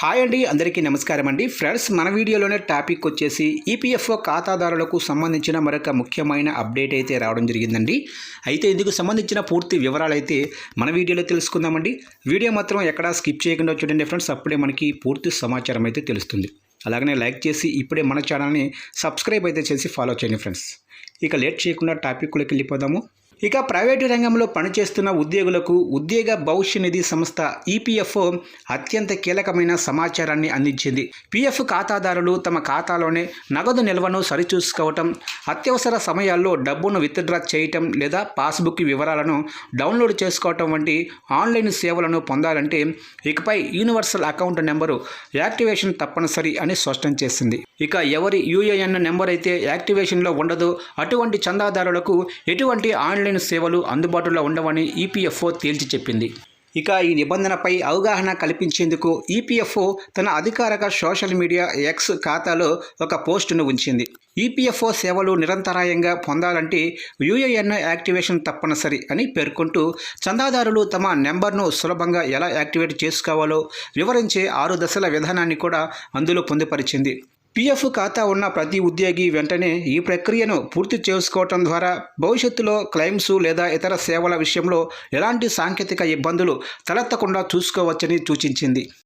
Hi అండి అందరికీ నమస్కారం అండి. ఫ్రెండ్స్ మన వీడియోలోనే టాపిక్ వచ్చేసి ఈపీఎఫ్ఓ ఖాతాదారులకు సంబంధించిన మరొక ముఖ్యమైన అప్డేట్ అయితే రావడం జరిగిందండి. అయితే ఇందుకు సంబంధించిన పూర్తి వివరాలు అయితే మన వీడియోలో తెలుసుకుందామండి. వీడియో మాత్రం ఎక్కడా స్కిప్ చేయకుండా చూడండి ఫ్రెండ్స్ అప్పుడే మనకి పూర్తి సమాచారం అయితే తెలుస్తుంది. అలాగనే లైక్ చేసి ఇప్పుడే మన ఛానల్ని సబ్స్క్రైబ్ అయితే చేసి ఫాలో చేయండి ఫ్రెండ్స్. ఇక లేట్ చేయకుండా టాపిక్లోకి వెళ్ళిపోదాము. ఇక ప్రైవేటు రంగంలో పనిచేస్తున్న ఉద్యోగులకు ఉద్యోగ భవిష్య నిధి సంస్థ ఈపీఎఫ్ఓ అత్యంత కీలకమైన సమాచారాన్ని అందించింది. పీఎఫ్ ఖాతాదారులు తమ ఖాతాలోనే నగదు నిల్వను సరిచూసుకోవటం అత్యవసర సమయాల్లో డబ్బును విత్డ్రా చేయటం లేదా పాస్బుక్ వివరాలను డౌన్లోడ్ చేసుకోవటం వంటి ఆన్లైన్ సేవలను పొందాలంటే ఇకపై యూనివర్సల్ అకౌంట్ నెంబరు యాక్టివేషన్ తప్పనిసరి అని స్పష్టం చేసింది. ఇక ఎవరి యూఏఎన్ నెంబర్ అయితే యాక్టివేషన్లో ఉండదు అటువంటి చందాదారులకు ఎటువంటి ఆన్లైన్ ఆన్లైన్ సేవలు అందుబాటులో ఉండవని ఈపీఎఫ్ఓ తేల్చి చెప్పింది. ఇక ఈ నిబంధనపై అవగాహన కల్పించేందుకు ఈపీఎఫ్ఓ తన అధికారిక సోషల్ మీడియా ఎక్స్ ఖాతాలో ఒక పోస్టును ఉంచింది. ఈపీఎఫ్ఓ సేవలు నిరంతరాయంగా పొందాలంటే యూఏఎన్ యాక్టివేషన్ తప్పనిసరి అని పేర్కొంటూ చందాదారులు తమ నెంబర్ను సులభంగా ఎలా యాక్టివేట్ చేసుకోవాలో వివరించే ఆరు దశల విధానాన్ని కూడా అందులో పొందుపరిచింది. పీఎఫ్ ఖాతా ఉన్న ప్రతి ఉద్యోగి వెంటనే ఈ ప్రక్రియను పూర్తి చేసుకోవటం ద్వారా భవిష్యత్తులో క్లెయిమ్స్ లేదా ఇతర సేవల విషయంలో ఎలాంటి సాంకేతిక ఇబ్బందులు తలెత్తకుండా చూసుకోవచ్చని సూచించింది.